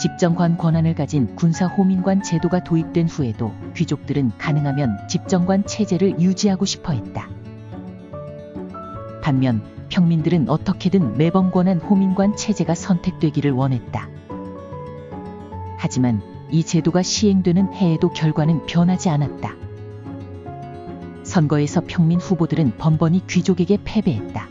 집정관 권한을 가진 군사 호민관 제도가 도입된 후에도 귀족들은 가능하면 집정관 체제를 유지하고 싶어 했다. 반면 평민들은 어떻게든 매번 권한 호민관 체제가 선택되기를 원했다. 하지만 이 제도가 시행되는 해에도 결과는 변하지 않았다. 선거에서 평민 후보들은 번번이 귀족에게 패배했다.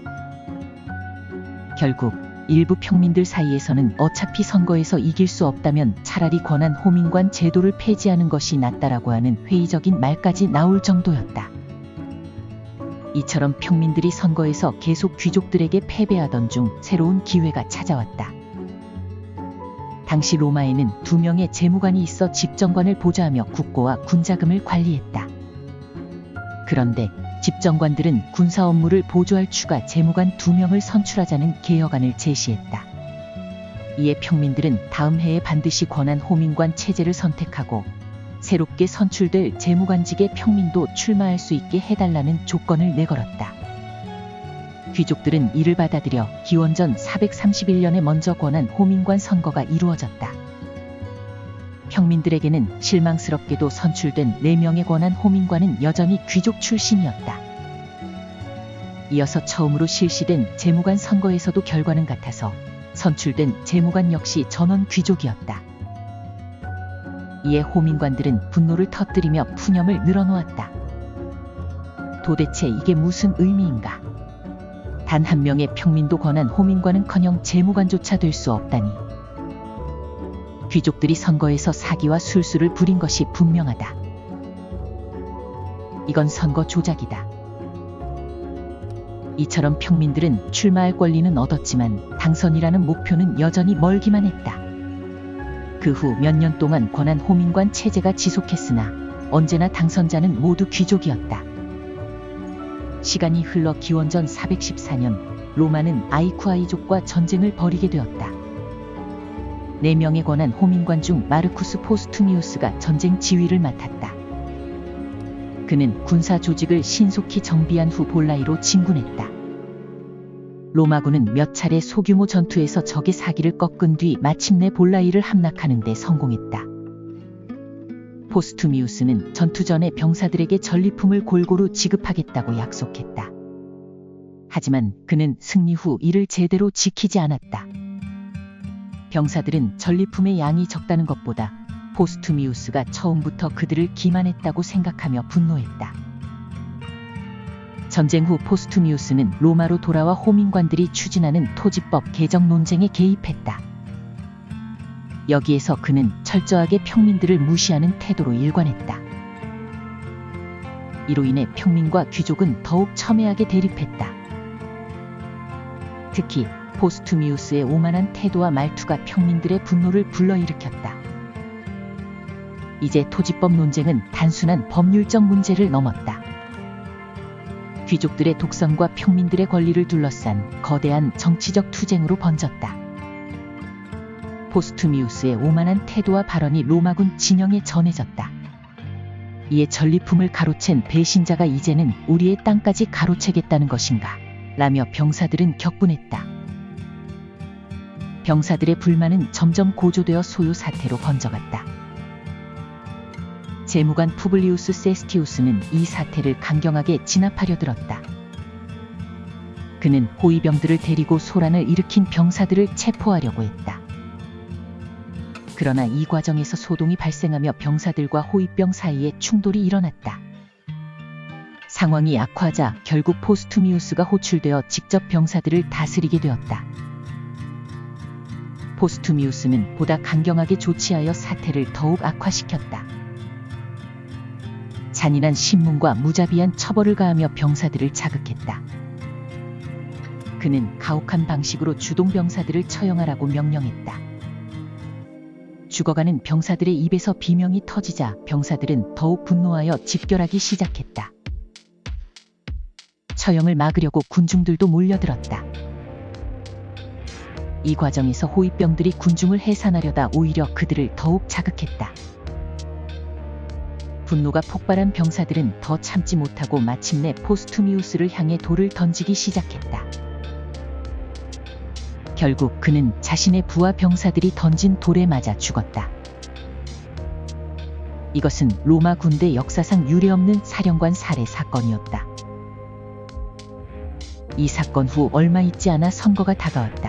결국 일부 평민들 사이에서는 어차피 선거에서 이길 수 없다면 차라리 권한 호민관 제도를 폐지하는 것이 낫다라고 하는 회의적인 말까지 나올 정도였다. 이처럼 평민들이 선거에서 계속 귀족들에게 패배하던 중 새로운 기회가 찾아왔다. 당시 로마에는 두 명의 재무관이 있어 집정관을 보좌하며 국고와 군자금을 관리했다. 그런데 집정관들은 군사 업무를 보조할 추가 재무관 두 명을 선출하자는 개혁안을 제시했다. 이에 평민들은 다음 해에 반드시 권한 호민관 체제를 선택하고 새롭게 선출될 재무관직에 평민도 출마할 수 있게 해달라는 조건을 내걸었다. 귀족들은 이를 받아들여 기원전 431년에 먼저 권한 호민관 선거가 이루어졌다. 평민들에게는 실망스럽게도 선출된 4명의 권한 호민관은 여전히 귀족 출신이었다. 이어서 처음으로 실시된 재무관 선거에서도 결과는 같아서 선출된 재무관 역시 전원 귀족이었다. 이에 호민관들은 분노를 터뜨리며 푸념을 늘어놓았다. 도대체 이게 무슨 의미인가? 단 한 명의 평민도 권한 호민관은커녕 재무관조차 될 수 없다니. 귀족들이 선거에서 사기와 술수를 부린 것이 분명하다. 이건 선거 조작이다. 이처럼 평민들은 출마할 권리는 얻었지만 당선이라는 목표는 여전히 멀기만 했다. 그 후 몇 년 동안 권한 호민관 체제가 지속했으나 언제나 당선자는 모두 귀족이었다. 시간이 흘러 기원전 414년 로마는 아이쿠아이족과 전쟁을 벌이게 되었다. 네 명의 권한 호민관 중 마르쿠스 포스투미우스가 전쟁 지휘를 맡았다. 그는 군사 조직을 신속히 정비한 후 볼라이로 진군했다. 로마군은 몇 차례 소규모 전투에서 적의 사기를 꺾은 뒤 마침내 볼라이를 함락하는 데 성공했다. 포스투미우스는 전투 전에 병사들에게 전리품을 골고루 지급하겠다고 약속했다. 하지만 그는 승리 후 이를 제대로 지키지 않았다. 병사들은 전리품의 양이 적다는 것보다 포스투미우스가 처음부터 그들을 기만했다고 생각하며 분노했다. 전쟁 후 포스투미우스는 로마로 돌아와 호민관들이 추진하는 토지법 개정 논쟁에 개입했다. 여기에서 그는 철저하게 평민들을 무시하는 태도로 일관했다. 이로 인해 평민과 귀족은 더욱 첨예하게 대립했다. 특히 포스투미우스의 오만한 태도와 말투가 평민들의 분노를 불러일으켰다. 이제 토지법 논쟁은 단순한 법률적 문제를 넘었다. 귀족들의 독선과 평민들의 권리를 둘러싼 거대한 정치적 투쟁으로 번졌다. 포스투미우스의 오만한 태도와 발언이 로마군 진영에 전해졌다. 이에 전리품을 가로챈 배신자가 이제는 우리의 땅까지 가로채겠다는 것인가? 라며 병사들은 격분했다. 병사들의 불만은 점점 고조되어 소요 사태로 번져갔다. 재무관 푸블리우스 세스티우스는 이 사태를 강경하게 진압하려 들었다. 그는 호위병들을 데리고 소란을 일으킨 병사들을 체포하려고 했다. 그러나 이 과정에서 소동이 발생하며 병사들과 호위병 사이에 충돌이 일어났다. 상황이 악화하자 결국 포스투미우스가 호출되어 직접 병사들을 다스리게 되었다. 포스투미우스는 보다 강경하게 조치하여 사태를 더욱 악화시켰다. 잔인한 신문과 무자비한 처벌을 가하며 병사들을 자극했다. 그는 가혹한 방식으로 주동병사들을 처형하라고 명령했다. 죽어가는 병사들의 입에서 비명이 터지자 병사들은 더욱 분노하여 집결하기 시작했다. 처형을 막으려고 군중들도 몰려들었다. 이 과정에서 호위병들이 군중을 해산하려다 오히려 그들을 더욱 자극했다. 분노가 폭발한 병사들은 더 참지 못하고 마침내 포스투미우스를 향해 돌을 던지기 시작했다. 결국 그는 자신의 부하 병사들이 던진 돌에 맞아 죽었다. 이것은 로마 군대 역사상 유례없는 사령관 살해 사건이었다. 이 사건 후 얼마 있지 않아 선거가 다가왔다.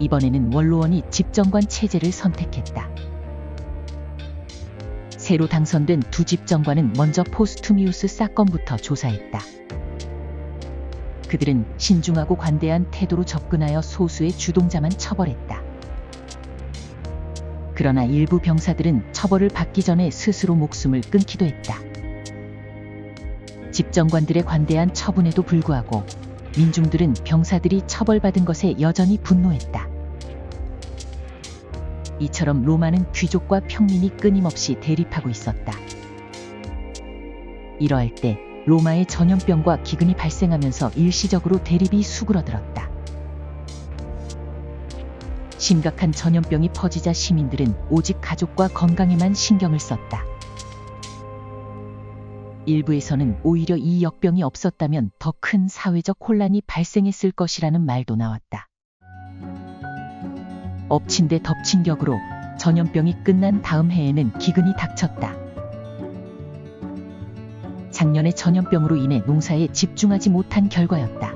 이번에는 원로원이 집정관 체제를 선택했다. 새로 당선된 두 집정관은 먼저 포스투미우스 사건부터 조사했다. 그들은 신중하고 관대한 태도로 접근하여 소수의 주동자만 처벌했다. 그러나 일부 병사들은 처벌을 받기 전에 스스로 목숨을 끊기도 했다. 집정관들의 관대한 처분에도 불구하고 민중들은 병사들이 처벌받은 것에 여전히 분노했다. 이처럼 로마는 귀족과 평민이 끊임없이 대립하고 있었다. 이러할 때 로마의 전염병과 기근이 발생하면서 일시적으로 대립이 수그러들었다. 심각한 전염병이 퍼지자 시민들은 오직 가족과 건강에만 신경을 썼다. 일부에서는 오히려 이 역병이 없었다면 더 큰 사회적 혼란이 발생했을 것이라는 말도 나왔다. 엎친 데 덮친 격으로 전염병이 끝난 다음 해에는 기근이 닥쳤다. 작년의 전염병으로 인해 농사에 집중하지 못한 결과였다.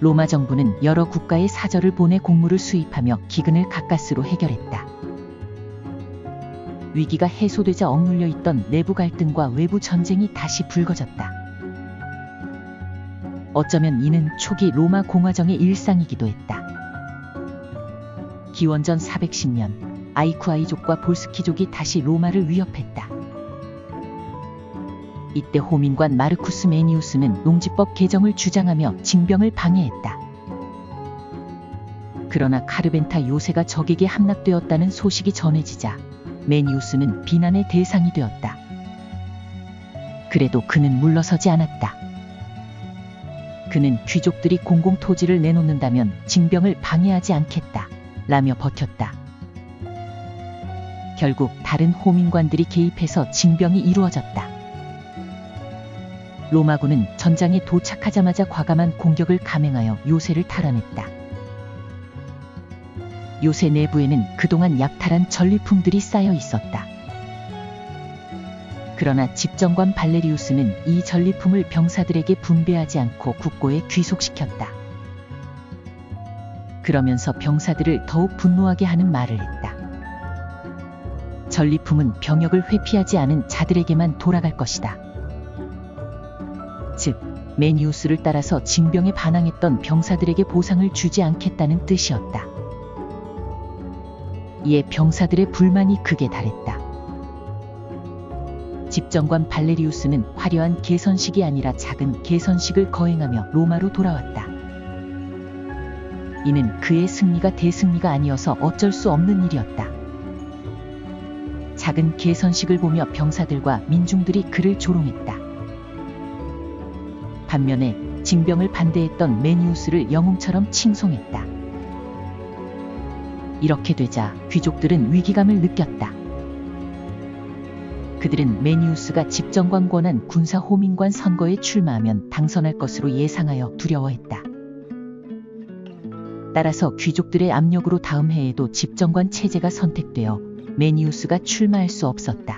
로마 정부는 여러 국가의 사절을 보내 곡물을 수입하며 기근을 가까스로 해결했다. 위기가 해소되자 억눌려 있던 내부 갈등과 외부 전쟁이 다시 불거졌다. 어쩌면 이는 초기 로마 공화정의 일상이기도 했다. 기원전 410년 아이쿠아이족과 볼스키족이 다시 로마를 위협했다. 이때 호민관 마르쿠스 메니우스는 농지법 개정을 주장하며 징병을 방해했다. 그러나 카르벤타 요새가 적에게 함락되었다는 소식이 전해지자 메니우스는 비난의 대상이 되었다. 그래도 그는 물러서지 않았다. 그는 귀족들이 공공 토지를 내놓는다면 징병을 방해하지 않겠다. 라며 버텼다. 결국 다른 호민관들이 개입해서 징병이 이루어졌다. 로마군은 전장에 도착하자마자 과감한 공격을 감행하여 요새를 탈환했다. 요새 내부에는 그동안 약탈한 전리품들이 쌓여 있었다. 그러나 집정관 발레리우스는 이 전리품을 병사들에게 분배하지 않고 국고에 귀속시켰다. 그러면서 병사들을 더욱 분노하게 하는 말을 했다. 전리품은 병역을 회피하지 않은 자들에게만 돌아갈 것이다. 즉, 메니우스를 따라서 징병에 반항했던 병사들에게 보상을 주지 않겠다는 뜻이었다. 이에 병사들의 불만이 극에 달했다. 집정관 발레리우스는 화려한 개선식이 아니라 작은 개선식을 거행하며 로마로 돌아왔다. 이는 그의 승리가 대승리가 아니어서 어쩔 수 없는 일이었다. 작은 개선식을 보며 병사들과 민중들이 그를 조롱했다. 반면에 징병을 반대했던 메니우스를 영웅처럼 칭송했다. 이렇게 되자 귀족들은 위기감을 느꼈다. 그들은 메니우스가 집정관 권한 군사 호민관 선거에 출마하면 당선할 것으로 예상하여 두려워했다. 따라서 귀족들의 압력으로 다음 해에도 집정관 체제가 선택되어 메니우스가 출마할 수 없었다.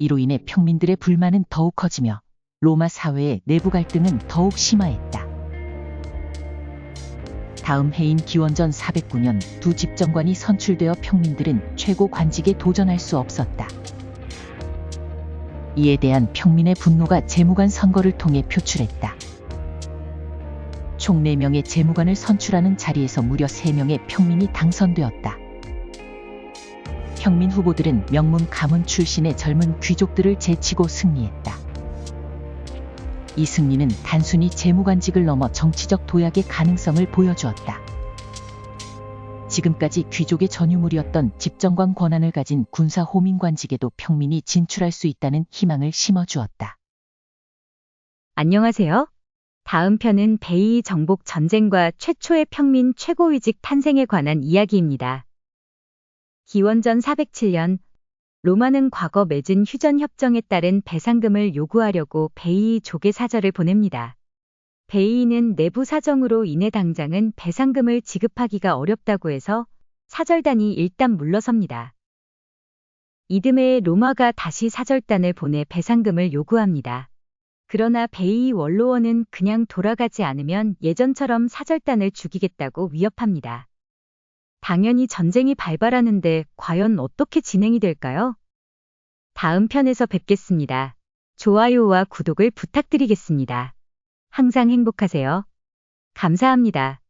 이로 인해 평민들의 불만은 더욱 커지며 로마 사회의 내부 갈등은 더욱 심화했다. 다음 해인 기원전 409년 두 집정관이 선출되어 평민들은 최고 관직에 도전할 수 없었다. 이에 대한 평민의 분노가 재무관 선거를 통해 표출했다. 총 4명의 재무관을 선출하는 자리에서 무려 3명의 평민이 당선되었다. 평민 후보들은 명문 가문 출신의 젊은 귀족들을 제치고 승리했다. 이 승리는 단순히 재무관직을 넘어 정치적 도약의 가능성을 보여주었다. 지금까지 귀족의 전유물이었던 집정관 권한을 가진 군사 호민관직에도 평민이 진출할 수 있다는 희망을 심어주었다. 안녕하세요. 다음 편은 베이 정복 전쟁과 최초의 평민 최고위직 탄생에 관한 이야기입니다. 기원전 407년 로마는 과거 맺은 휴전 협정에 따른 배상금을 요구하려고 베이족에 사절을 보냅니다. 베이는 내부 사정으로 인해 당장은 배상금을 지급하기가 어렵다고 해서 사절단이 일단 물러섭니다. 이듬해 로마가 다시 사절단을 보내 배상금을 요구합니다. 그러나 베이 원로원은 그냥 돌아가지 않으면 예전처럼 사절단을 죽이겠다고 위협합니다. 당연히 전쟁이 발발하는데 과연 어떻게 진행이 될까요? 다음 편에서 뵙겠습니다. 좋아요와 구독을 부탁드리겠습니다. 항상 행복하세요. 감사합니다.